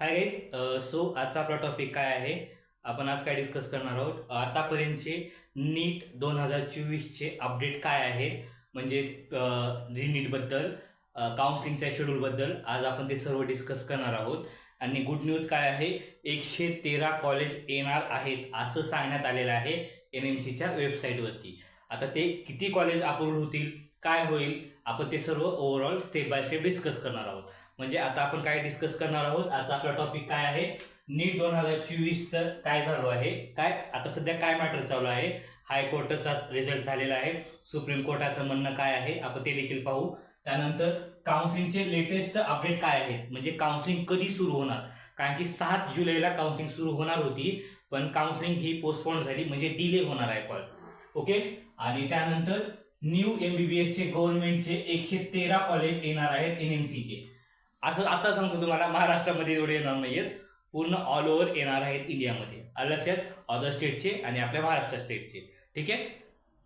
Hi guys so आजचा आपला topic काय आहे? आपण आज काय डिस्कस करणार आहोत? आतापर्यंतचे नीट दोन हजार चोवीसचे अपडेट काय आहेत? म्हणजे नीटबद्दल काउन्सिलिंगच्या शेड्यूलबद्दल आज आपण ते सर्व डिस्कस करणार आहोत. आणि गुड न्यूज काय आहे? एकशे तेरा कॉलेज येणार आहेत असं सांगण्यात आलेलं आहे एन एम सीच्या वेबसाईटवरती आता ते किती कॉलेज अप्रूव्ह होतील? काय होईल? आपण ते सर्व overall step by step discuss करणार आहोत. म्हणजे आता आपण काय डिस्कस करणार आहोत? आजचा आपला टॉपिक काय आहे? नीट दोन हजार चोवीसचं काय झालं आहे? काय? आता सध्या काय मॅटर चालू आहे? हायकोर्टाचा रिझल्ट झालेला आहे. सुप्रीम कोर्टाचं म्हणणं काय आहे? आपण ते देखील पाहू. त्यानंतर काउन्सिलिंगचे लेटेस्ट अपडेट काय आहेत म्हणजे काउन्सिलिंग कधी सुरू होणार? कारण की सात जुलैला काउन्सिलिंग सुरू होणार होती पण काउन्सिलिंग ही पोस्टपोन झाली म्हणजे डिले होणार आहे कॉल ओके आणि त्यानंतर न्यू एम बी बी एसचे गव्हर्नमेंटचे एकशे तेरा कॉलेज येणार आहेत एन एम सीचे असं आता सांगतो तुम्हाला महाराष्ट्रामध्ये एवढे येणार नाही आहेत पूर्ण ऑल ओव्हर येणार आहेत इंडियामध्ये. लक्षात? अदर स्टेटचे आणि आपल्या महाराष्ट्र स्टेटचे ठीक आहे?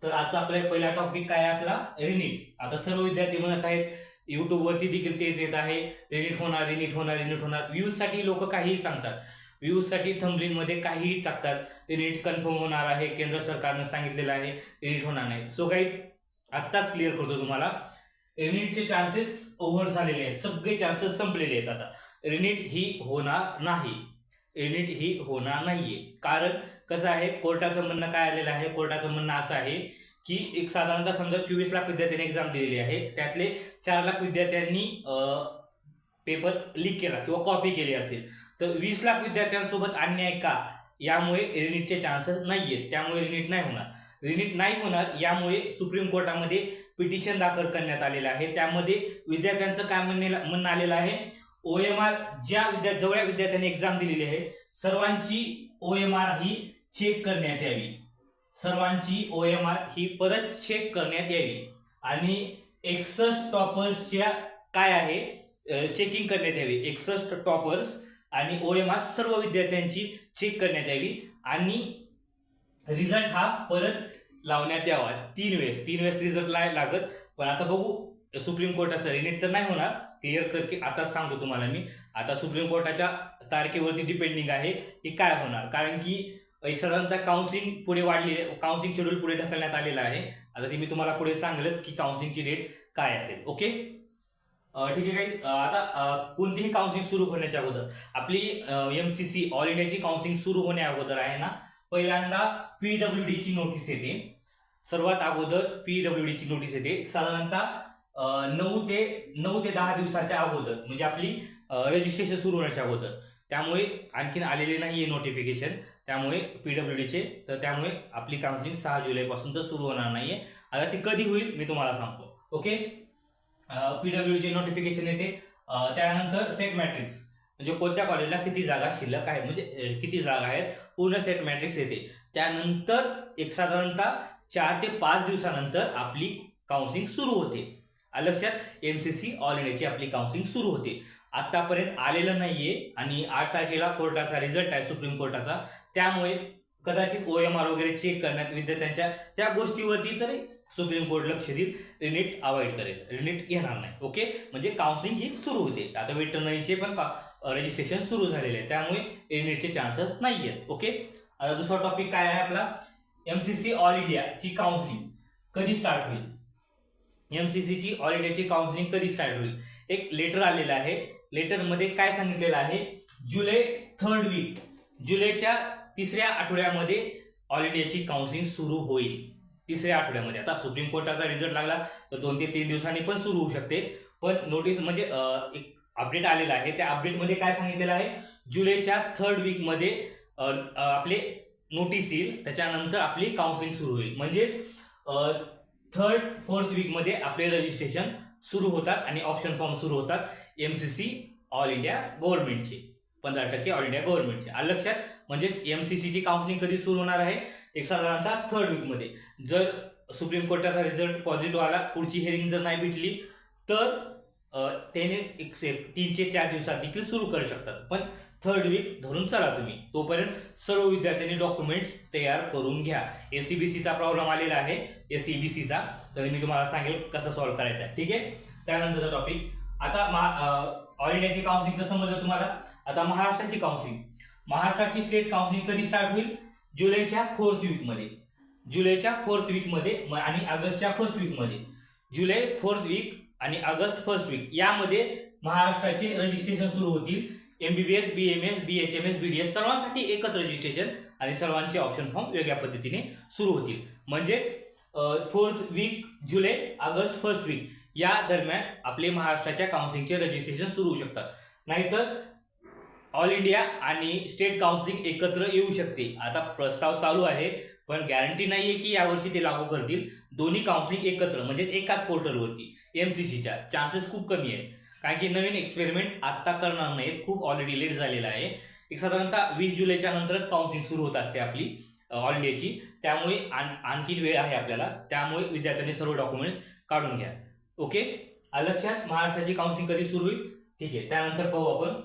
तर आजचा आपला पहिला टॉपिक काय आहे आपला? रिनीट आता सर्व विद्यार्थी म्हणत आहेत युट्यूबवरती देखील तेच येत आहे. रिनीट होणार रिनीट होणार रिनीट होणार. व्ह्यूजसाठी लोक काहीही सांगतात. व्ह्यूजसाठी थंबलिनमध्ये काहीही टाकतात. रिनीट कन्फर्म होणार आहे. केंद्र सरकारनं सांगितलेलं आहे. रिनीट होणार नाही. सो काही आत्ताच क्लिअर करतो तुम्हाला. रिनीटचे चान्सेस ओव्हर झालेले आहेत. सगळे चान्सेस संपलेले आहेत आता. रिनीट ही होणार नाही. रिनीट ही होणार नाहीये. कारण कसं आहे कोर्टाचं म्हणणं काय आलेलं आहे? कोर्टाचं म्हणणं असं आहे की एक साधारणतः समजा चोवीस लाख विद्यार्थ्यांनी एक्झाम दिलेली आहे. त्यातले चार लाख विद्यार्थ्यांनी पेपर लीक केला किंवा कॉपी केली असेल. तर वीस लाख विद्यार्थ्यांसोबत अन्याय का? यामुळे रिनीटचे चान्सेस नाही आहेत त्यामुळे रिनीट नाही होणार. रिलीट नाही होणार यामुळे सुप्रीम कोर्टामध्ये पिटिशन दाखल करण्यात आलेलं आहे. त्यामध्ये विद्यार्थ्यांचं काय म्हणणे म्हणणं आलेलं आहे? ओ एम आर ज्या विद्या जेवढ्या विद्यार्थ्यांनी एक्झाम दिलेली आहे सर्वांची ओ एम आर ही चेक करण्यात यावी. सर्वांची ओ एम आर ही परत चेक करण्यात यावी. आणि एकसष्ट टॉपर्सच्या काय आहे? चेकिंग करण्यात यावी. एकसष्ट टॉपर्स आणि ओ एम आर सर्व विद्यार्थ्यांची चेक करण्यात यावी. आणि रिझल्ट हा परत लावण्यात यावा. तीन वेळेस. तीन वेळेस रिझल्ट नाही लागत. पण आता बघू सुप्रीम कोर्टाचं रिनेट तर नाही होणार. क्लिअर कर की आताच सांगतो तुम्हाला मी. आता सुप्रीम कोर्टाच्या तारखेवरती डिपेंडिंग आहे की काय होणार. कारण की एक साधारणतः काउन्सिलिंग पुढे वाढली काउन्सिलिंग शेड्यूल पुढे ढकलण्यात आलेलं आहे. आता ते मी तुम्हाला पुढे सांगेलच की काउन्सिलिंगची डेट काय असेल. ओके ठीक आहे काही आता कोणतीही काउन्सिलिंग सुरू होण्याच्या अगोदर आपली एम सी सी ऑल इंडियाची काउन्सिलिंग सुरू होण्या अगोदर आहे ना पहिल्यांदा पी डब्ल्यू डीची नोटीस येते. सर्वात अगोदर पी डब्ल्यू डीची नोटीस येते. साधारणतः नऊ ते नऊ ते दहा दिवसाच्या अगोदर म्हणजे आपली रजिस्ट्रेशन सुरू होण्याच्या अगोदर. त्यामुळे आणखीन आलेले नाही आहे नोटिफिकेशन त्यामुळे पी डब्ल्यू डीचे तर त्यामुळे आपली काउन्सिलिंग सहा जुलैपासून तर सुरू होणार नाही आहे आता ती कधी होईल मी तुम्हाला सांगतो. ओके पीडब्ल्यू डीचे नोटिफिकेशन येते. त्यानंतर सेट मॅट्रिक्स म्हणजे कोणत्या कॉलेजला किती जागा शिल्लक आहे म्हणजे किती जागा आहेत? पूर्ण सेट मॅट्रिक्स येते. त्यानंतर एक साधारणतः चार ते पाच दिवसानंतर आपली काउन्सिलिंग सुरू होते. लक्षात? एम सी सी ऑल इंडियाची आपली काउन्सिलिंग सुरू होते. आत्तापर्यंत आलेलं नाहीये आणि आठ तारखेला कोर्टाचा रिझल्ट आहे सुप्रीम कोर्टाचा. त्यामुळे कदाचित ओ एम आर वगैरे चेक करण्यात विद्यार्थ्यांच्या त्या गोष्टीवरती तरी सुप्रीम कोर्ट लक्ष देईल रिनीट अवॉइड करेल. रिनीट घेणार नाही ओके? म्हणजे काउन्सिलिंग ही सुरू होते. आता वेटरनरीचे पण रजिस्ट्रेशन सुरू झालेले आहे. त्यामुळे रिनीटचे चान्सेस नाही आहेत ओके? आता दुसरा टॉपिक काय आहे आपला? एम सी सी ऑल इंडियाची काउन्सिलिंग कधी स्टार्ट होईल? एम सी सीची ऑल इंडियाची काउन्सिलिंग कधी स्टार्ट होईल? एक लेटर आलेलं आहे. लेटरमध्ये काय सांगितलेलं आहे? जुलै थर्ड वीक जुलैच्या तिसऱ्या आठवड्यामध्ये ऑल इंडियाची काउन्सिलिंग सुरू होईल. तिसऱ्या आठवड्यामध्ये. आता सुप्रीम कोर्टाचा रिझल्ट लागला तर दोन ते तीन दिवसांनी पण सुरू होऊ शकते. पण नोटीस म्हणजे एक अपडेट आलेला आहे. त्या अपडेटमध्ये काय सांगितलेलं आहे? जुलैच्या थर्ड वीकमध्ये आपले नोटीस येईल. त्याच्यानंतर आपली काउन्सिलिंग सुरू होईल. म्हणजे थर्ड फोर्थ वीकमध्ये आपले रजिस्ट्रेशन सुरू होतात आणि ऑप्शन फॉर्म सुरू होतात. M C C all India गव्हर्नमेंटचे पंधरा टक्के ऑल इंडिया गव्हर्नमेंटचे लक्षात म्हणजेच एम सी सीची काउन्सिलिंग कधी सुरू होणार आहे? एक साधारणतः थर्ड वीकमध्ये जर सुप्रीम कोर्टाचा रिझल्ट पॉझिटिव्ह आला पुढची हेअरिंग जर नाही भेटली तर त्याने एक तीन ते चार दिवसात देखील सुरू करू शकतात. पण थर्ड वीक धरून चला तुम्ही. तोपर्यंत सर्व विद्यार्थ्यांनी डॉक्युमेंट्स तयार करून घ्या. ए सी बी सीचा प्रॉब्लेम आलेला आहे. ए सी बी सीचा तर मी तुम्हाला सांगेल कसं सॉल्व्ह करायचा आहे. ठीक आहे? त्यानंतरचा टॉपिक आता मा ऑल इंडियाची काउन्सिलिंगचं समजलं तुम्हाला. आता महाराष्ट्राची काउन्सिलिंग महाराष्ट्राची स्टेट काउन्सिलिंग कधी स्टार्ट होईल? जुलैच्या फोर्थ वीकमध्ये जुलैच्या फोर्थ वीकमध्ये आणि ऑगस्टच्या फर्स्ट वीकमध्ये जुलै फोर्थ वीक आणि ऑगस्ट फर्स्ट वीक यामध्ये महाराष्ट्राचे रजिस्ट्रेशन सुरू होतील. MBBS B M S B H M S B D S सर्वांसाठी एकच रजिस्ट्रेशन आणि सर्वांचे ऑप्शन फॉर्म वेगळ्या पद्धतीने सुरू होतील. म्हणजेच फोर्थ वीक जुलै ऑगस्ट फर्स्ट वीक या दरम्यान आपले महाराष्ट्राच्या काउन्सिलिंगचे रजिस्ट्रेशन सुरू होऊ शकतात. नाहीतर ऑल इंडिया आणि स्टेट काउन्सिलिंग एकत्र येऊ शकते. आता प्रस्ताव चालू आहे पण गॅरंटी नाही आहे की यावर्षी ते लागू करतील. दोन्ही काउन्सिलिंग एकत्र म्हणजेच एकाच पोर्टलवरती एम सी सीच्या चान्सेस खूप कमी आहेत. कारण की नवीन एक्सपेरिमेंट आत्ता करणार नाहीत. खूप ऑलरेडी लेट झालेला आहे. एक साधारणतः वीस जुलैच्या नंतरच काउन्सिलिंग सुरू होत असते आपली ऑल इंडियाची. त्यामुळे आण आणखी वेळ आहे आपल्याला. त्यामुळे विद्यार्थ्यांनी सर्व डॉक्युमेंट्स काढून घ्या. ओके लक्षात? महाराष्ट्राची काउन्सिलिंग कधी सुरू होईल? ठीक आहे. त्यानंतर पाहू आपण.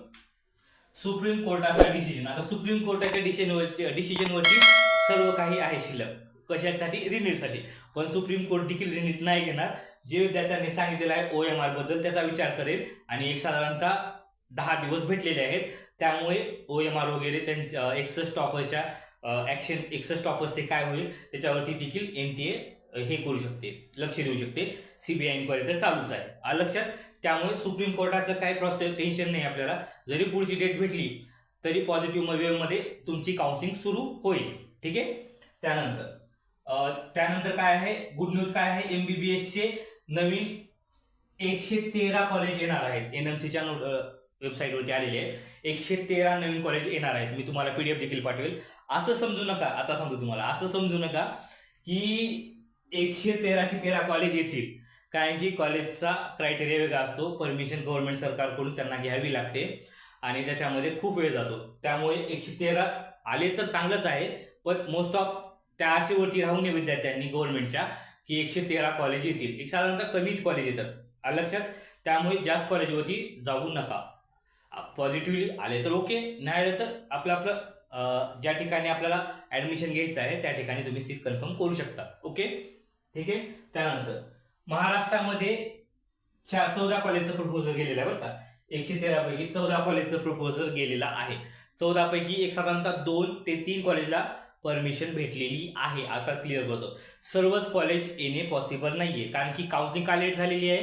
सुप्रीम कोर्टाचा डिसिजन आता सुप्रीम कोर्टाच्या डिसिजनवरची डिसिजनवरती सर्व काही आहे शिल्लक. कशासाठी? रिनीटसाठी पण सुप्रीम कोर्ट देखील रिनीट नाही घेणार. जे विद्यार्थ्यांनी सांगितलेलं आहे ओ एम आरबद्दल त्याचा विचार करेल. आणि एक साधारणतः दहा दिवस भेटलेले आहेत. त्यामुळे ओ एम आर वगैरे त्यांच्या एक्सेस टॉपरच्या ॲक्शन एक्सेस टॉपर्सचे काय होईल? त्याच्यावरती देखील एन टी ए हे करू शकते लक्ष देऊ शकते. सीबीआय इन्क्वायरी तर चालूच आहे. आलं लक्षात? त्यामुळे सुप्रीम कोर्टाचं काही प्रोसेस टेन्शन नाही आपल्याला. जरी पुढची डेट भेटली तरी पॉझिटिव्ह वेव्हमध्ये तुमची काउन्सिलिंग सुरू होईल. ठीक आहे? त्यानंतर त्यानंतर काय आहे? गुड न्यूज काय आहे? एम बी बी एसचे नवीन एकशे तेरा कॉलेज येणार आहेत. एन एम सीच्या वेबसाईटवरती आलेले आहेत. एकशे तेरा नवीन कॉलेज येणार आहेत. मी तुम्हाला पीडीएफ देखील पाठवेल. असं समजू नका. आता सांगतो तुम्हाला. असं समजू नका की एकशे तेराशे तेरा कॉलेज येतील. कारण की कॉलेजचा क्रायटेरिया वेगळा असतो. परमिशन गव्हर्नमेंट सरकारकडून त्यांना घ्यावी लागते. आणि त्याच्यामध्ये खूप वेळ जातो. त्यामुळे एकशे तेरा आले तर चांगलंच आहे. पण मोस्ट ऑफ त्या आशेवरती राहू नये विद्यार्थ्यांनी गव्हर्नमेंटच्या की एकशे तेरा कॉलेज येतील. एक साधारणतः कमीच कॉलेज येतात. लक्षात? त्यामुळे जास्त कॉलेजवरती जाऊ नका. पॉझिटिव्हली आले तर ओके नाही आले तर आपलं आपलं ज्या ठिकाणी आपल्याला ॲडमिशन घ्यायचं आहे त्या ठिकाणी तुम्ही सीट कन्फर्म करू शकता. ओके ठीक आहे? त्यानंतर महाराष्ट्रामध्ये चार चौदा कॉलेजचं प्रपोजल गेलेलं आहे बरं का. एकशे तेरापैकी चौदा कॉलेजचं प्रपोजल गेलेलं आहे. चौदापैकी एक साधारणतः दोन ते तीन कॉलेजला परमिशन भेटलेली आहे. आताच क्लिअर करतो. सर्वच कॉलेज येणे पॉसिबल नाही आहे कारण की काउन्सिलिंग का लेट झालेली आहे?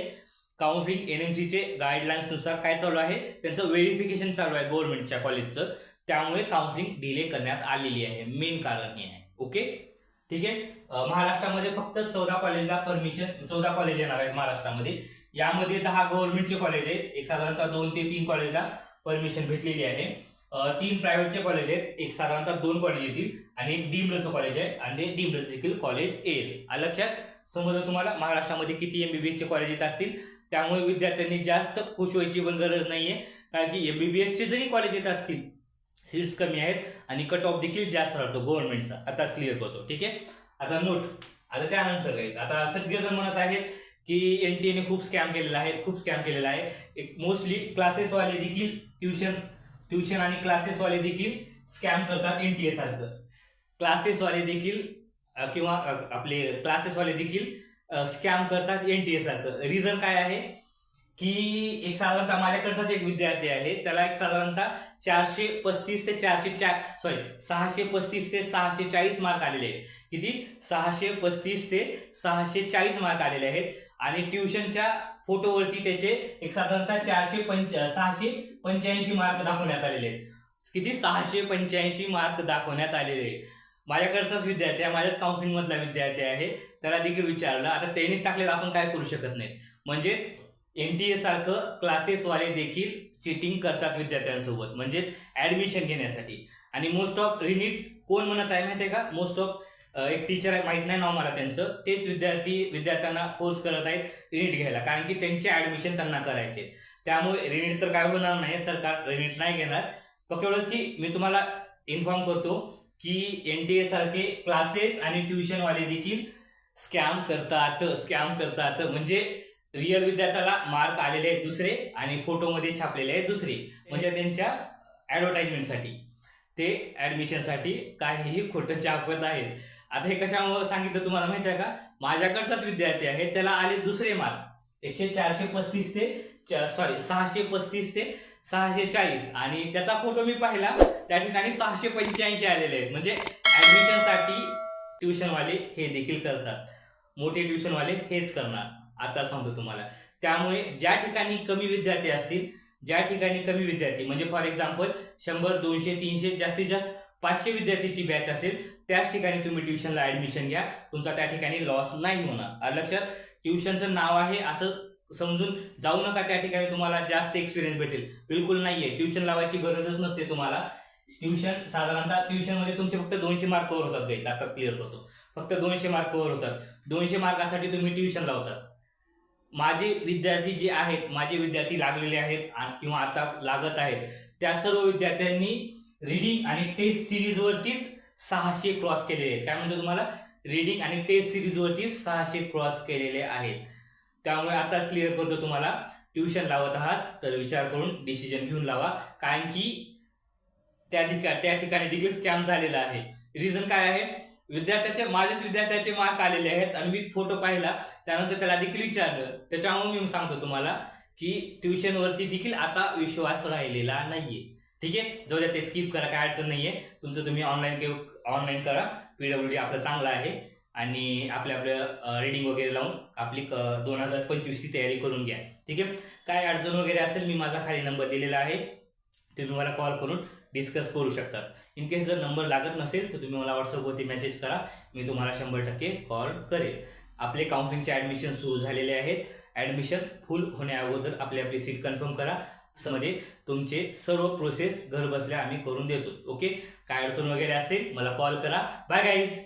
काउन्सिलिंग एन एम सीचे गाईडलाईन्सनुसार काय चालू आहे? त्यांचं व्हेरिफिकेशन चालू आहे गव्हर्नमेंटच्या कॉलेजचं त्यामुळे काउन्सिलिंग डिले करण्यात आलेली आहे. मेन कारण हे आहे. ओके ठीक आहे? महाराष्ट्रामध्ये फक्त चौदा कॉलेजला परमिशन चौदा कॉलेज येणार आहेत महाराष्ट्रामध्ये. यामध्ये दहा गव्हर्नमेंटचे कॉलेज आहेत. एक साधारणतः दोन ते तीन कॉलेजला परमिशन भेटलेली आहे. तीन प्रायव्हेटचे कॉलेज आहेत. एक साधारणतः दोन कॉलेज येतील आणि एक डीमडचं कॉलेज आहे आणि ते डीमडचं देखील कॉलेज येईल. लक्षात? समजा तुम्हाला? महाराष्ट्रामध्ये किती एमबीबीएसचे कॉलेज येत असतील? त्यामुळे विद्यार्थ्यांनी जास्त खुश व्हायची पण गरज नाहीये. कारण की एमबीबीएसचे जरी कॉलेज येत असतील सीट्स कमी आहेत आणि कट ऑफ देखील जास्त राहतो गव्हर्नमेंटचा आताच क्लिअर करतो ठीक आहे? आता नोट आता त्यानंतर काही आता सगळेजण म्हणत आहेत की एन टी एने खूप स्कॅम केलेला आहे खूप स्कॅम केलेला आहे. एक मोस्टली क्लासेसवाले देखील ट्युशन ट्युशन आणि क्लासेसवाले देखील स्कॅम करतात एन टी ए सारखं. क्लासेसवाले देखील किंवा आपले क्लासेसवाले देखील स्कॅम करतात एन टी ए सारखं. रिझन काय आहे? की एक साधारणतः माझ्याकडचाच एक विद्यार्थी आहे त्याला एक साधारणतः चारशे पस्तीस ते चारशे चार सॉरी सहाशे पस्तीस ते सहाशे चाळीस मार्क आलेले आहेत. किती? सहाशे पस्तीस ते सहाशे चाळीस मार्क आलेले आहेत. आणि ट्युशनच्या फोटोवरती त्याचे एक साधारणतः चारशे पंच सहाशे पंच्याऐंशी मार्क दाखवण्यात आलेले आहेत. किती? सहाशे पंच्याऐंशी मार्क दाखवण्यात आलेले आहेत. माझ्याकडचाच विद्यार्थी आहे माझ्याच काउन्सिलिंगमधला विद्यार्थी आहे त्याला देखील विचारलं. आता त्यांनीच टाकलेलं आपण काय करू शकत नाही. म्हणजेच एन टी ए सारखं क्लासेसवाले देखील चिटिंग करतात विद्यार्थ्यांसोबत म्हणजेच ॲडमिशन घेण्यासाठी. आणि मोस्ट ऑफ रिनीट कोण म्हणत आहे माहिती आहे का मोस्ट ऑफ एक टीचर आहे माहीत नाही नाव मला त्यांचं. तेच विद्यार्थी विद्यार्थ्यांना फोर्स करत आहेत रिनीट घ्यायला. कारण की त्यांचे ॲडमिशन त्यांना करायचे त्यामुळे रिनीट तर काय होणार नाही सरकार रिनीट नाही घेणार. फक्त एवढंच की मी तुम्हाला इन्फॉर्म करतो की एन टी ए सारखे क्लासेस आणि ट्युशनवाले देखील स्कॅम करतात स्कॅम करतात. म्हणजे रिअल विद्यार्थ्याला मार्क आलेले आहेत दुसरे आणि फोटोमध्ये छापलेले आहेत दुसरे. म्हणजे त्यांच्या ॲडव्हर्टाइजमेंटसाठी ते ॲडमिशनसाठी काहीही खोटं छापत आहेत आता हे कशामुळे सांगितलं तुम्हाला माहिती आहे का? माझ्याकडचाच विद्यार्थी आहे त्याला आले दुसरे मार्क एकशे चारशे पस्तीस ते सॉरी सहाशे पस्तीस ते सहाशे चाळीस. आणि त्याचा फोटो मी पाहिला त्या ठिकाणी सहाशे पंच्याऐंशी आलेले आहेत. म्हणजे ॲडमिशनसाठी ट्युशनवाले हे देखील करतात. मोठे ट्युशनवाले हेच करणार. आता सांगतो तुम्हाला. त्यामुळे ज्या ठिकाणी कमी विद्यार्थी असतील ज्या ठिकाणी कमी विद्यार्थी म्हणजे फॉर एक्झाम्पल शंभर दोनशे तीनशे जास्तीत जास्त पाचशे विद्यार्थीची बॅच असेल त्याच ठिकाणी तुम्ही ट्युशनला ॲडमिशन घ्या. तुमचा त्या ठिकाणी लॉस नाही होणार. लक्षात ट्युशनचं नाव आहे असं समजून जाऊ नका त्या ठिकाणी तुम्हाला जास्त एक्सपिरियन्स भेटेल. बिलकुल नाही आहे ट्युशन लावायची गरजच नसते तुम्हाला. ट्युशन साधारणतः ट्युशनमध्ये तुमचे फक्त दोनशे मार्क कव्हर होतात घ्यायचं आताच क्लिअर होतो फक्त दोनशे मार्क कव्हर होतात. दोनशे मार्कासाठी तुम्ही ट्युशन लावतात. माझे विद्यार्थी जे आहेत माझे विद्यार्थी लागलेले आहेत किंवा आता लागत आहेत त्या सर्व विद्यार्थ्यांनी रीडिंग आणि टेस्ट सिरीजवरतीच सहाशे क्रॉस केलेले आहेत. काय म्हणतो तुम्हाला? रीडिंग आणि टेस्ट सिरीजवरती सहाशे क्रॉस केलेले आहेत. त्यामुळे आताच क्लिअर करतो तुम्हाला. ट्युशन लावत आहात तर विचार करून डिसिजन घेऊन लावा. कारण की त्या ठिकाणी त्या ठिकाणी देखील स्कॅम झालेला आहे. रिझन काय आहे? विद्यार्थ्याचे माझेच विद्यार्थ्याचे मार्क आलेले आहेत आणि मी फोटो पाहिला. त्यानंतर त्याला देखील विचारलं. त्याच्यामुळे मी सांगतो तुम्हाला की ट्युशनवरती देखील आता विश्वास राहिलेला नाहीये. ठीक आहे? जाऊ द्या ते स्किप करा काय अडचण नाहीये. तुमचं तुम्ही ऑनलाईन ऑनलाईन करा. पीडब्ल्यू डी आपलं चांगलं आहे. आणि आपल्या आपलं रीडिंग वगैरे लावून आपली दोन हजार पंचवीसची तयारी करून घ्या. ठीक आहे? काय अडचण वगैरे असेल मी माझा खाली नंबर दिलेला आहे. तुम्ही मला कॉल करून डिस्कस करू शकतात. इन केस जर नंबर लागत नसेल तर तुम्ही मला व्हॉट्सअपवरती मेसेज करा. मी तुम्हाला शंभर टक्के कॉल करेल. आपले काउन्सिलिंगचे ॲडमिशन सुरू झालेले आहेत. ॲडमिशन फुल होण्याअगोदर आपली आपली सीट कन्फर्म करा. मध्ये तुमचे सर्व प्रोसेस घर बसल्या आम्ही करून देतो. ओके काय अडचण वगैरे असेल मला कॉल करा. Bye guys